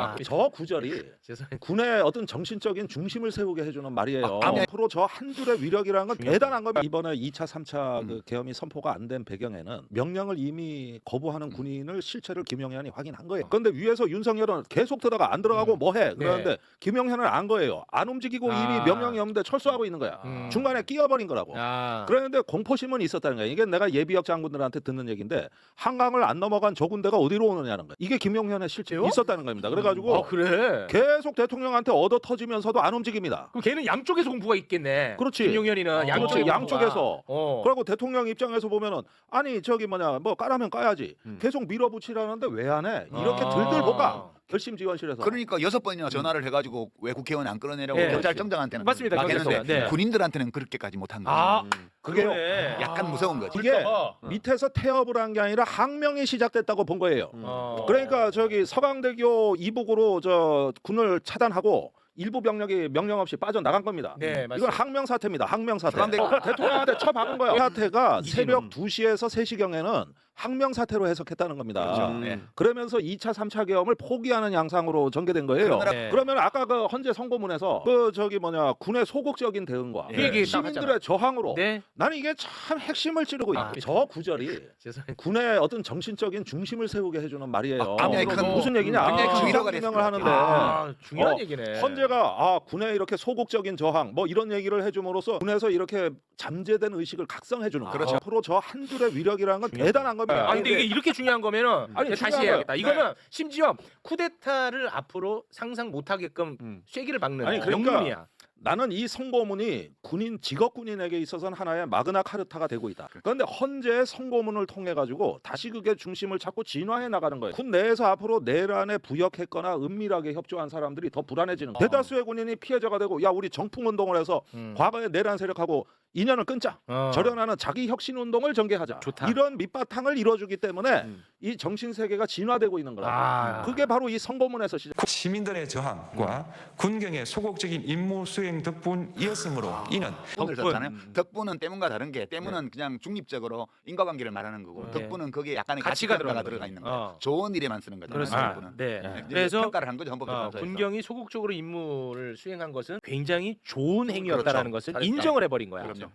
아, 저 구절이 죄송해요. 군의 어떤 정신적인 중심을 세우게 해주는 말이에요. 아, 앞으로 저한 줄의 위력이라는 건 중요하다. 대단한 겁니다. 이번에 2차, 3차 음. 그 계엄이 선포가 안 된 배경에는 명령을 이미 거부하는 군인을 실체를 김용현이 확인한 거예요. 그런데 위에서 윤석열은 계속 들어가 안 들어가고 음. 뭐해? 네. 그러는데 김용현은 안 거예요. 안 움직이고 아. 이미 명령이 없는데 철수하고 있는 거야. 음. 중간에 끼어버린 거라고. 아. 그런데 공포심은 있었다는 거야. 이게 내가 예비역 장군들한테 듣는 얘기인데 한강을 안 넘어간 저 군대가 어디로 오느냐는 거야. 이게 김용현의 실체 그래요? 있었다는 겁니다. 그래가지고 아 그래. 계속 대통령한테 얻어 터지면서도 안 움직입니다. 그럼 걔는 양쪽에서 공부가 있겠네. 그렇지. 김용현이는 그렇지. 양쪽에 공부가. 양쪽에서. 어. 그리고 대통령 입장에서 보면은 아니 저기 뭐냐 뭐 까라면 까야지 음. 계속 밀어붙이라는데 왜 안 해? 이렇게 아. 들들 볶아 결심 지원실에서 그러니까 여섯 번이나 전화를 해가지고 왜 국회의원 안 끌어내라고 예. 경찰청장한테는 맞습니다, 막 했는데 경찰청장. 네. 군인들한테는 그렇게까지 못한 거예요. 아 그게요. 그러네. 약간 무서운 거지. 이게 그럴까봐. 밑에서 태업을 한 게 아니라 항명이 시작됐다고 본 거예요. 어. 그러니까 저기 서강대교 이북으로 저 군을 차단하고 일부 병력이 명령 없이 빠져나간 겁니다. 네 이건 맞습니다. 항명 사태입니다. 항명 사태. 어, 대통령한테 쳐박은 거야. 이 사태가 이진우. 새벽 2시에서 3시경에는 항명 사태로 해석했다는 겁니다. 그렇죠. 음. 네. 그러면서 2차, 3차 계엄을 포기하는 양상으로 전개된 거예요. 그러느라- 네. 그러면 아까 그 헌재 선고문에서 그 저기 뭐냐 군의 소극적인 대응과 그 얘기 딱 시민들의 하잖아. 저항으로 네. 나는 이게 참 핵심을 찌르고 있다. 아, 저 구절이 죄송해요. 군의 어떤 정신적인 중심을 세우게 해주는 말이에요. 아, 굉장히 큰- 무슨 얘기냐? 굉장히 아, 큰 기상 위로가 규명을 됐을 하는데 것아 중요한 어, 얘기네. 헌재가 아 군의 이렇게 소극적인 저항 뭐 이런 얘기를 해줌으로써 군에서 이렇게 잠재된 의식을 각성해 주는 거죠. 그렇죠. 앞으로 저 한 줄의 위력이라는 건 대단한 겁니다. 아 근데 이게 이렇게 중요한 거면은 아니, 이거 다시 중요한 해야겠다. 거야. 이거는 심지어 쿠데타를 앞으로 상상 못 하게끔 음. 쐐기를 박는 아니, 그러니까 영문이야. 나는 이 선고문이 군인 직업 군인에게 있어서는 하나의 마그나 카르타가 되고 있다. 그런데 헌재의 선고문을 통해 가지고 다시 그게 중심을 찾고 진화해 나가는 거예요. 군 내에서 앞으로 내란에 부역했거나 은밀하게 협조한 사람들이 더 불안해지는 거예요. 대다수의 군인이 피해자가 되고 야 우리 정풍 운동을 해서 음. 과거의 내란 세력하고 인연을 끊자. 어. 절연하는 자기 혁신 운동을 전개하자. 좋다. 이런 밑바탕을 이뤄주기 때문에 음. 이 정신 세계가 진화되고 있는 거라. 아. 그게 바로 이 선고문에서 시작. 시민들의 저항과 군경의 소극적인 임무 수행 덕분이었으므로 이는 덕분을 덕분. 썼잖아요. 덕분은 때문과 다른 게 때문은 네. 그냥 중립적으로 인과관계를 말하는 거고 네. 덕분은 거기에 약간의 가치가 가치가 들어가, 들어가는 들어가. 있는 거예요. 어. 좋은 일에만 쓰는 거잖아요. 그렇습니다. 덕분은. 네. 네. 이제 그래서 평가를 한 거죠 어. 군경이 소극적으로 임무를 수행한 것은 굉장히 좋은 행위였다라는 그렇죠. 것을 잘했다. 인정을 해버린 거야. 그럼요.